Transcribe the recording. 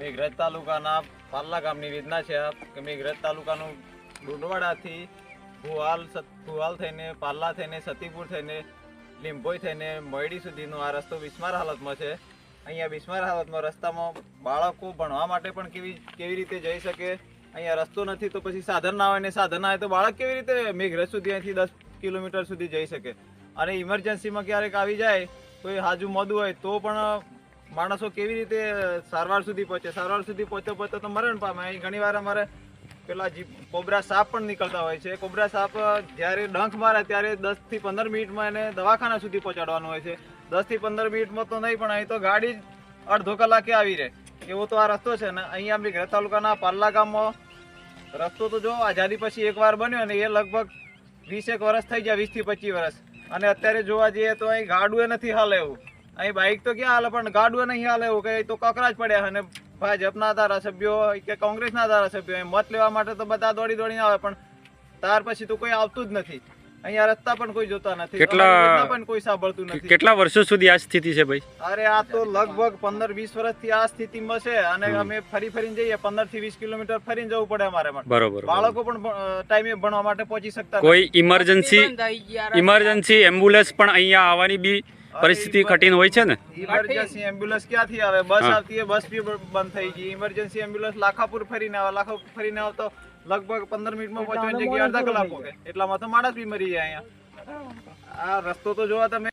મેઘરજ તાલુકાના પાલ્લા ગામની વેદના છે કે મેઘરજ તાલુકાનું ડુંડવાડાથી ભુવાલ ભુવાલ થઈને પાલ્લા થઈને સતીપુર થઈને લીંભોઈ થઈને મોયડી સુધીનો આ રસ્તો બિસ્માર હાલતમાં છે. અહીંયા બિસ્માર હાલતમાં રસ્તામાં બાળકો ભણવા માટે પણ કેવી કેવી રીતે જઈ શકે? અહીંયા રસ્તો નથી તો પછી સાધન ના હોય ને સાધન હોય તો બાળક કેવી રીતે મેઘરજ સુધી અહીંથી દસ કિલોમીટર સુધી જઈ શકે? અને ઇમરજન્સીમાં ક્યારેક આવી જાય, કોઈ હાજુ મોદું હોય તો પણ માણસો કેવી રીતે સારવાર સુધી પહોંચે? સારવાર સુધી પહોંચતો પહોંચતો તો મરણ પામે. અહીં ઘણી વાર અમારે પેલા કોબરા સાપ પણ નીકળતા હોય છે. કોબરા સાપ જ્યારે ડંખ મારે ત્યારે દસથી પંદર મિનિટમાં એને દવાખાના સુધી પહોંચાડવાનું હોય છે. દસથી પંદર મિનિટમાં તો નહીં, પણ અહીં તો ગાડી જ અડધો કલાકે આવી રહે. એવો તો આ રસ્તો છે ને. અહીંયા ઘર તાલુકાના પાલ્લા ગામમાં રસ્તો તો જો આઝાદી પછી એકવાર બન્યો ને, એ લગભગ વીસેક વર્ષ થઈ ગયા, વીસથી પચીસ વર્ષ અને અત્યારે જોવા જઈએ તો અહીં ગાડું નથી હાલે એવું. અહીં બાઇક તો ક્યાં હાલે? પણ ગાડું નહીં હાલે એવું કે તો કકરા જ પડ્યા અને ભાજપના ધારાસભ્યો કે કોંગ્રેસના ધારાસભ્યો મત લેવા માટે તો બધા દોડી દોડીને આવે પણ ત્યાર પછી તો કોઈ આવતું જ નથી. અહીંયા રસ્તા પણ કોઈ જોતા નથી. કેટલા- પણ કોઈ સાંભળતું નથી. કેટલા વર્ષો સુધી આ સ્થિતિ છે ભાઈ? અરે આ તો લગભગ પંદર વીસ વર્ષથી આ સ્થિતિમાં છે અને અમે ફરી ફરીને જઈએ. પંદરથી વીસ કિલોમીટર ફરીને જવું પડે અમારે પણ. બરોબર બાળકો પણ ટાઈમે ભણવા માટે પહોંચી શકતા કોઈ ઇમરજન્સી ઇમરજન્સી એમ્બ્યુલન્સ પણ અહીંયા આવવાની બી પરિસ્થિતિ કઠિન હોય છે ને? ઇમરજન્સી એમ્બ્યુલન્સ ક્યાંથી આવે? બસ આવતી હોય બસ બી બંધ થઈ ગઈ. ઇમરજન્સી એમ્બ્યુલન્સ લાખાપુર ફરીને આવે. લાખાપુર ફરીને આવે તો લગભગ પંદર મિનિટમાં પહોંચવાની જગ્યાએ અડધા કલાક પોકે એટલામાં તો માણસ બી મરી જાય અહીંયા. આ રસ્તો તો જોવા તમે